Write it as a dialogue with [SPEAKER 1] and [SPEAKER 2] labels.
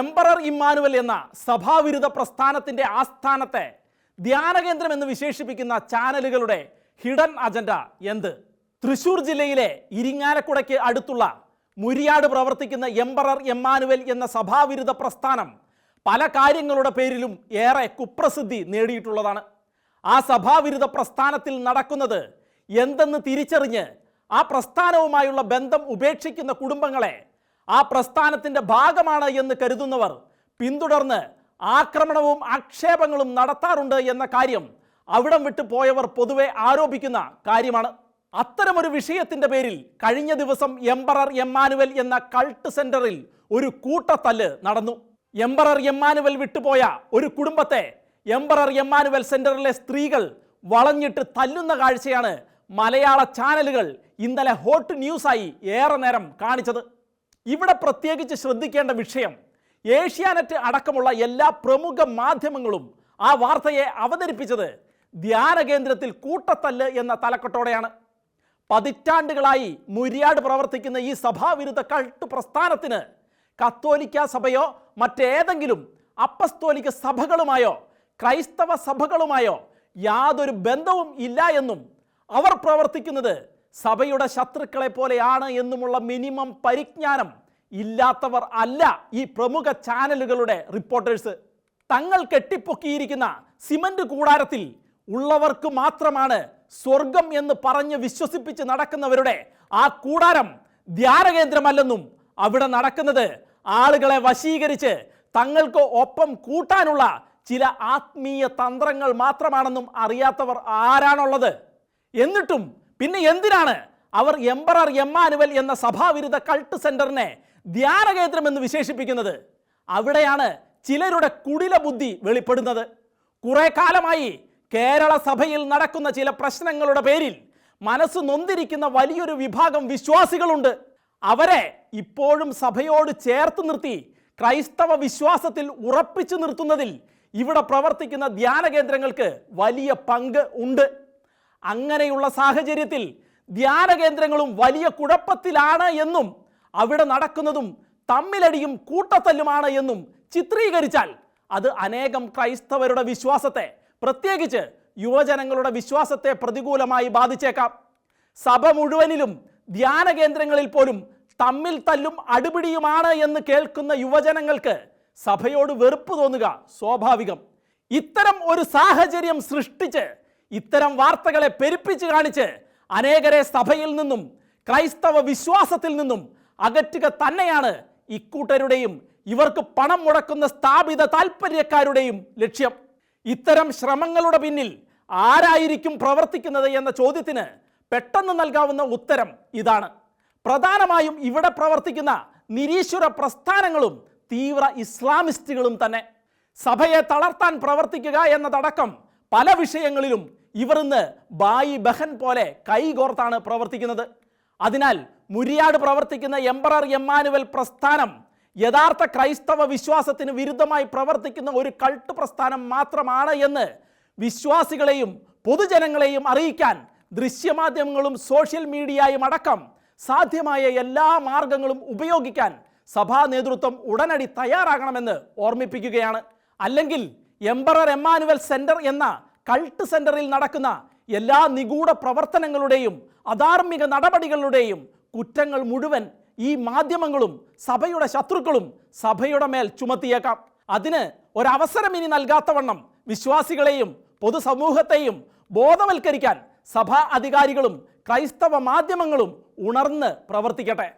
[SPEAKER 1] Emperor Emmanuel എന്ന സഭാവിരുദ്ധ പ്രസ്ഥാനത്തിന്റെ ആസ്ഥാനത്തെ ധ്യാനകേന്ദ്രം എന്ന് വിശേഷിപ്പിക്കുന്ന ചാനലുകളുടെ ഹിഡൻ അജണ്ട എന്ത്? തൃശൂർ ജില്ലയിലെ ഇരിങ്ങാലക്കുടയ്ക്ക് അടുത്തുള്ള മുരിയാട് പ്രവർത്തിക്കുന്ന എംപറർ എമ്മാനുവൽ എന്ന സഭാവിരുദ്ധ പ്രസ്ഥാനം പല കാര്യങ്ങളുടെ പേരിലും ഏറെ കുപ്രസിദ്ധി നേടിയിട്ടുള്ളതാണ്. ആ സഭാവിരുദ്ധ പ്രസ്ഥാനത്തിൽ നടക്കുന്നത് എന്തെന്ന് തിരിച്ചറിഞ്ഞ് ആ പ്രസ്ഥാനവുമായുള്ള ബന്ധം ഉപേക്ഷിക്കുന്ന കുടുംബങ്ങളെ ആ പ്രസ്ഥാനത്തിന്റെ ഭാഗമാണ് എന്ന് കരുതുന്നവർ പിന്തുടർന്ന് ആക്രമണവും ആക്ഷേപങ്ങളും നടത്താറുണ്ട് എന്ന കാര്യം അവിടം വിട്ടു പോയവർ പൊതുവെ ആരോപിക്കുന്ന കാര്യമാണ്. അത്തരമൊരു വിഷയത്തിന്റെ പേരിൽ കഴിഞ്ഞ ദിവസം എംബറർ എമ്മാനുവൽ എന്ന കൾട്ട് സെന്ററിൽ ഒരു കൂട്ടത്തല്ല് നടന്നു. എംബറർ എമ്മാനുവൽ വിട്ടുപോയ ഒരു കുടുംബത്തെ എംബറർ എമ്മാനുവൽ സെന്ററിലെ സ്ത്രീകൾ വളഞ്ഞിട്ട് തല്ലുന്ന കാഴ്ചയാണ് മലയാള ചാനലുകൾ ഇന്നലെ ഹോട്ട് ന്യൂസായി ഏറെ നേരം കാണിച്ചത്. ഇവിടെ പ്രത്യേകിച്ച് ശ്രദ്ധിക്കേണ്ട വിഷയം ഏഷ്യാനെറ്റ് അടക്കമുള്ള എല്ലാ പ്രമുഖ മാധ്യമങ്ങളും ആ വാർത്തയെ അവതരിപ്പിച്ചത് ധ്യാന കേന്ദ്രത്തിൽ കൂട്ടത്തല്ല് എന്ന തലക്കെട്ടോടെയാണ്. പതിറ്റാണ്ടുകളായി മുരിയാട് പ്രവർത്തിക്കുന്ന ഈ സഭാവിരുദ്ധ കൾട്ട് പ്രസ്ഥാനത്തിന് കത്തോലിക്ക സഭയോ മറ്റേതെങ്കിലും അപ്പസ്തോലിക സഭകളുമായോ ക്രൈസ്തവ സഭകളുമായോ യാതൊരു ബന്ധവും ഇല്ല എന്നും അവർ പ്രവർത്തിക്കുന്നത് സഭയുടെ ശത്രുക്കളെ പോലെയാണ് എന്നുമുള്ള മിനിമം പരിജ്ഞാനം ഇല്ലാത്തവർ അല്ല ഈ പ്രമുഖ ചാനലുകളുടെ റിപ്പോർട്ടേഴ്സ്. തങ്ങൾ കെട്ടിപ്പൊക്കിയിരിക്കുന്ന സിമന്റ് കൂടാരത്തിൽ ഉള്ളവർക്ക് മാത്രമാണ് സ്വർഗം എന്ന് പറഞ്ഞ് വിശ്വസിപ്പിച്ച് നടക്കുന്നവരുടെ ആ കൂടാരം ധ്യാനകേന്ദ്രമല്ലെന്നും അവിടെ നടക്കുന്നത്. ആളുകളെ വശീകരിച്ച് തങ്ങൾക്ക് ഒപ്പം കൂട്ടാനുള്ള ചില ആത്മീയ തന്ത്രങ്ങൾ മാത്രമാണെന്നും അറിയാത്തവർ ആരാണുള്ളത്? എന്നിട്ടും പിന്നെ എന്തിനാണ് അവർ എംപറർ എമ്മാനുവൽ എന്ന സഭാവിരുദ്ധ കൾട്ട് സെന്ററിനെ ധ്യാനകേന്ദ്രം എന്ന് വിശേഷിപ്പിക്കുന്നത്? അവിടെയാണ് ചിലരുടെ കുടില ബുദ്ധി വെളിപ്പെടുന്നത്. കുറേ കാലമായി കേരള സഭയിൽ നടക്കുന്ന ചില പ്രശ്നങ്ങളുടെ പേരിൽ മനസ്സ് നൊന്തിരിക്കുന്ന വലിയൊരു വിഭാഗം വിശ്വാസികളുണ്ട്. അവരെ ഇപ്പോഴും സഭയോട് ചേർത്ത് നിർത്തി ക്രൈസ്തവ വിശ്വാസത്തിൽ ഉറപ്പിച്ചു നിർത്തുന്നതിൽ ഇവിടെ പ്രവർത്തിക്കുന്ന ധ്യാന കേന്ദ്രങ്ങൾക്ക് വലിയ പങ്ക് ഉണ്ട്. അങ്ങനെയുള്ള സാഹചര്യത്തിൽ ധ്യാന കേന്ദ്രങ്ങളും വലിയ കുഴപ്പത്തിലാണ് എന്നും അവിടെ നടക്കുന്നതും തമ്മിലടിയും കൂട്ടത്തല്ലുമാണ് എന്നും ചിത്രീകരിച്ചാൽ അത് അനേകം ക്രൈസ്തവരുടെ വിശ്വാസത്തെ പ്രത്യേകിച്ച് യുവജനങ്ങളുടെ വിശ്വാസത്തെ പ്രതികൂലമായി ബാധിച്ചേക്കാം. സഭ മുഴുവനിലും ധ്യാന കേന്ദ്രങ്ങളിൽ പോലും തമ്മിൽ തല്ലും അടുപിടിയുമാണ് എന്ന് കേൾക്കുന്ന യുവജനങ്ങൾക്ക് സഭയോട് വെറുപ്പ് തോന്നുക സ്വാഭാവികം. ഇത്തരം ഒരു സാഹചര്യം സൃഷ്ടിച്ച് ഇത്തരം വാർത്തകളെ പെരുപ്പിച്ച് കാണിച്ച് അനേകരെ സഭയിൽ നിന്നും ക്രൈസ്തവ വിശ്വാസത്തിൽ നിന്നും അകറ്റുക തന്നെയാണ് ഇക്കൂട്ടരുടെയും ഇവർക്ക് പണം മുടക്കുന്ന സ്ഥാപിത താൽപ്പര്യക്കാരുടെയും ലക്ഷ്യം. ഇത്തരം ശ്രമങ്ങളുടെ പിന്നിൽ ആരായിരിക്കും പ്രവർത്തിക്കുന്നത് എന്ന ചോദ്യത്തിന് പെട്ടെന്ന് നൽകാവുന്ന ഉത്തരം ഇതാണ്. പ്രധാനമായും ഇവിടെ പ്രവർത്തിക്കുന്ന നിരീശ്വര പ്രസ്ഥാനങ്ങളും തീവ്ര ഇസ്ലാമിസ്റ്റുകളും തന്നെ. സഭയെ തളർത്താൻ പ്രവർത്തിക്കുക എന്നതടക്കം പല വിഷയങ്ങളിലും ഇവർ ഇന്ന് ബായി ബഹൻ പോലെ കൈകോർത്താണ് പ്രവർത്തിക്കുന്നത്. അതിനാൽ മുരിയാട് പ്രവർത്തിക്കുന്ന എംപറർ എമ്മാനുവൽ പ്രസ്ഥാനം യഥാർത്ഥ ക്രൈസ്തവ വിശ്വാസത്തിന് വിരുദ്ധമായി പ്രവർത്തിക്കുന്ന ഒരു കൾട്ട് പ്രസ്ഥാനം മാത്രമാണ് എന്ന് വിശ്വാസികളെയും പൊതുജനങ്ങളെയും അറിയിക്കാൻ ദൃശ്യമാധ്യമങ്ങളും സോഷ്യൽ മീഡിയയും അടക്കം സാധ്യമായ എല്ലാ മാർഗങ്ങളും ഉപയോഗിക്കാൻ സഭാ നേതൃത്വം ഉടനടി തയ്യാറാകണമെന്ന് ഓർമ്മിപ്പിക്കുകയാണ്. അല്ലെങ്കിൽ എംപറർ എമ്മാനുവൽ സെന്റർ എന്ന കൾട്ട് സെന്ററിൽ നടക്കുന്ന എല്ലാ നിഗൂഢ പ്രവർത്തനങ്ങളുടെയും അധാർമിക നടപടികളുടെയും കുറ്റങ്ങൾ മുഴുവൻ ഈ മാധ്യമങ്ങളും സഭയുടെ ശത്രുക്കളും സഭയുടെ മേൽ ചുമത്തിയേക്കാം. അതിന് ഒരവസരം ഇനി നൽകാത്തവണ്ണം വിശ്വാസികളെയും പൊതുസമൂഹത്തെയും ബോധവൽക്കരിക്കാൻ സഭാ അധികാരികളും ക്രൈസ്തവ മാധ്യമങ്ങളും ഉണർന്ന് പ്രവർത്തിക്കട്ടെ.